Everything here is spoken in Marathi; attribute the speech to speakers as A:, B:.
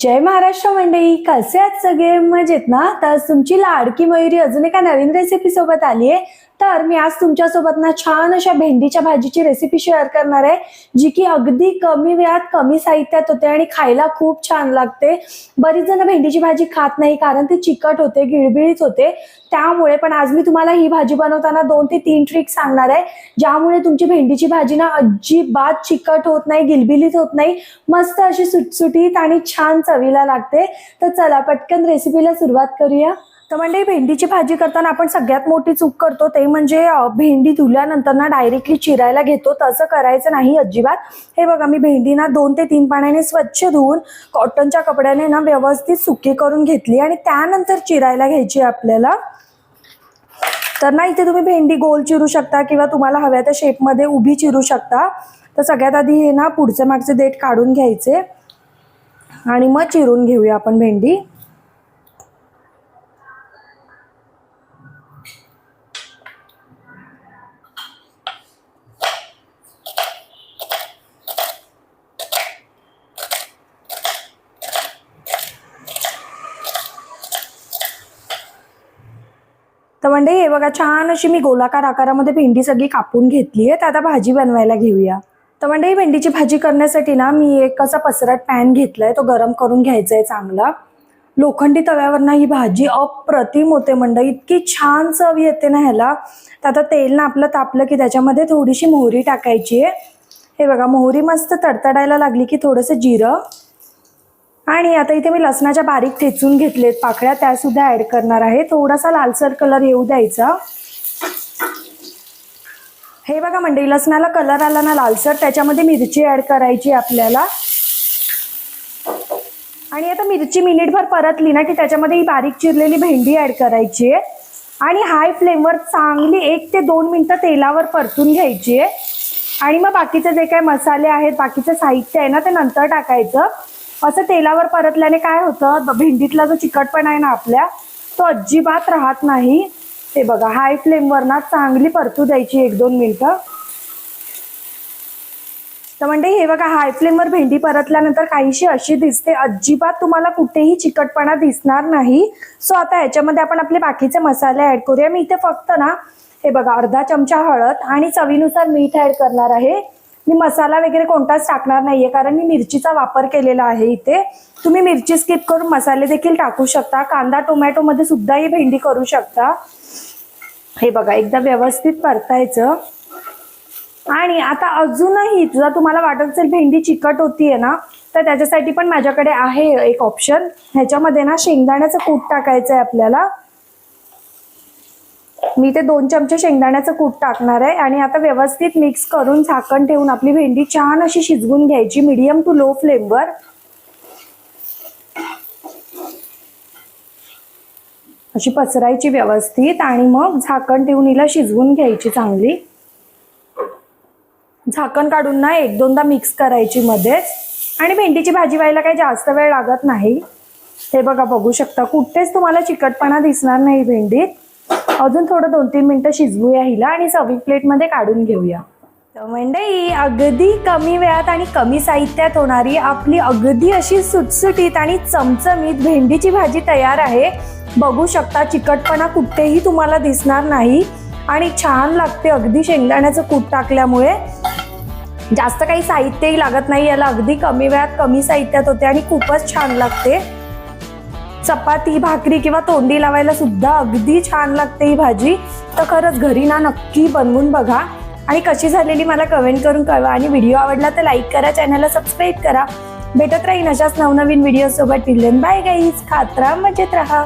A: जय महाराष्ट्र मंडळी. कसे आहेत सगळे? मजेत ना? तर तुमची लाडकी मयुरी अजून एका नवीन रेसिपी सोबत आली आहे. तर मी आज तुमच्यासोबत ना छान अशा भेंडीच्या भाजीची रेसिपी शेअर करणार आहे जी की अगदी कमी वेळात कमी साहित्यात होते आणि खायला खूप छान लागते. बरीच जण भेंडीची भाजी खात नाही कारण ती चिकट होते गिळबिळीत होते. त्यामुळे पण आज मी तुम्हाला ही भाजी बनवताना दोन ते तीन ट्रिक सांगणार आहे ज्यामुळे तुमची भेंडीची भाजी ना अजिबात चिकट होत नाही गिलबिलीत होत नाही मस्त अशी सुटसुटीत आणि छान चवीला लागते. तर चला पटकन रेसिपीला सुरुवात करूया. तर म्हणजे भेंडीची भाजी करताना आपण सगळ्यात मोठी चूक करतो. ते म्हणजे भेंडी धुल्यानंतर ना डायरेक्टली चिरायला घेतो. तसं करायचं नाही अजिबात. हे बघा मी भेंडी ना दोन ते तीन पाण्याने स्वच्छ धुवून कॉटनच्या कपड्याने ना व्यवस्थित सुकी करून घेतली आणि त्यानंतर चिरायला घ्यायची आपल्याला. तर ना इथे तुम्ही भेंडी गोल चिरू शकता किंवा तुम्हाला हव्या त्या शेपमध्ये उभी चिरू शकता. तर सगळ्यात आधी हे ना पुढचे मागचे देठ काढून घ्यायचे. आणि मग चिरून घेऊया आपण भेंडी. तर म्हणजे हे बघा छान अशी मी गोलाकार आकारामध्ये भेंडी सगळी कापून घेतली आहे. तर आता भाजी बनवायला घेऊया. तर म्हणजे भेंडीची भाजी करण्यासाठी ना मी एक असा पसरट पॅन घेतलाय तो गरम करून घ्यायचा आहे चांगला. लोखंडी तव्यावर ना ही भाजी अप्रतिम होते मंडळी इतकी छान चव येते ना ह्याला. तर आता तेल ना आपलं तापलं की त्याच्यामध्ये थोडीशी मोहरी टाकायची आहे हे बघा मोहरी मस्त तडतडायला लागली की थोडंसं जिरं. आणि आता इथे मी लसणाच्या बारीक ठेचून घेतलेत पाकळ्या त्यासुद्धा ॲड करणार आहे. थोडासा लालसर कलर येऊ द्यायचा. हे बघा मंडळी लसणाला कलर आला ना लालसर त्याच्यामध्ये मिरची ऍड करायची आपल्याला. आणि आता मिरची मिनिटभर परतली ना की त्याच्यामध्ये ही बारीक चिरलेली भेंडी ऍड करायची आहे. आणि हाय फ्लेमवर चांगली एक ते दोन मिनटं तेलावर परतून घ्यायची आहे. आणि मग बाकीचे जे काही मसाले आहेत बाकीचं साहित्य आहे ना ते नंतर टाकायचं. असं तेलावर परतल्याने काय होतं ब- भेंडीतला जो चिकटपणा आहे ना आपल्या तो अजिबात राहत नाही. ते बघा हाय फ्लेमवर ना चांगली परतू द्यायची एक दोन मिनिटं. तर म्हणजे हे बघा हाय फ्लेमवर भेंडी परतल्यानंतर काहीशी अशी दिसते अजिबात तुम्हाला कुठेही चिकटपणा दिसणार नाही. सो आता ह्याच्यामध्ये आपण आपले बाकीचे मसाले ऍड करूया. मी इथे फक्त ना हे बघा अर्धा चमचा हळद आणि चवीनुसार मीठ ऍड करणार आहे. मी मसाला वगैरे कोणताच टाकणार नाहीये कारण मी मिरचीचा वापर केलेला आहे इथे. तुम्ही मिरची स्किप करून मसाले देखील टाकू शकता. कांदा टोमॅटो मध्ये सुद्धा ही भेंडी करू शकता. हे बघा एकदा व्यवस्थित परतायचं. आणि आता अजूनही जर तुम्हाला वाटत असेल भेंडी चिकट होतीये ना तर त्याच्यासाठी पण माझ्याकडे आहे एक ऑप्शन ह्याच्यामध्ये ना शेंगदाण्याचं कूट टाकायचं आहे आपल्याला. मी ते दोन चमचे शेंगदाण्याचं कूट टाकणार आहे आणि आता व्यवस्थित मिक्स करून झाकण ठेवून आपली भेंडी छान अशी शिजवून घ्यायची मिडियम टू लो फ्लेमवर अशी पसरायची व्यवस्थित आणि मग झाकण ठेवून हिला शिजवून घ्यायची चांगली. झाकण काढून ना एक दोनदा मिक्स करायची मध्येच. आणि भेंडीची भाजी व्हायला काही जास्त वेळ लागत नाही. हे बघा बघू शकता. कुठेच तुम्हाला चिकटपणा दिसणार नाही भेंडीत. अजून थोडं दोन तीन मिनिटं शिजवूया हिला आणि सर्विंग प्लेटमध्ये काढून घेऊया. तर मंडई अगदी कमी वेळात आणि कमी साहित्यात होणारी आपली अगदी अशी सुटसुटीत आणि चमचमीत भेंडीची भाजी तयार आहे. बघू शकता चिकटपणा कुठेही तुम्हाला दिसणार नाही. आणि छान लागते अगदी शेंगदाण्याचं कूट टाकल्यामुळे. जास्त काही साहित्यही लागत नाही याला अगदी कमी वेळात कमी साहित्यात होते आणि खूपच छान लागते. चपाती भाकरी किंवा तोंडी लावायला सुद्धा अगदी छान लागते ही भाजी. तर खरंच घरी ना नक्की बनवून बघा. आणि कशी झालेली मला कमेंट करून कळवा. आणि व्हिडिओ आवडला तर लाईक करा चॅनलला सबस्क्राईब करा. भेटत राहीन अशाच नवनवीन व्हिडिओ सोबत. टिल्लन बाय गाईज खात राहा मजेत राहा.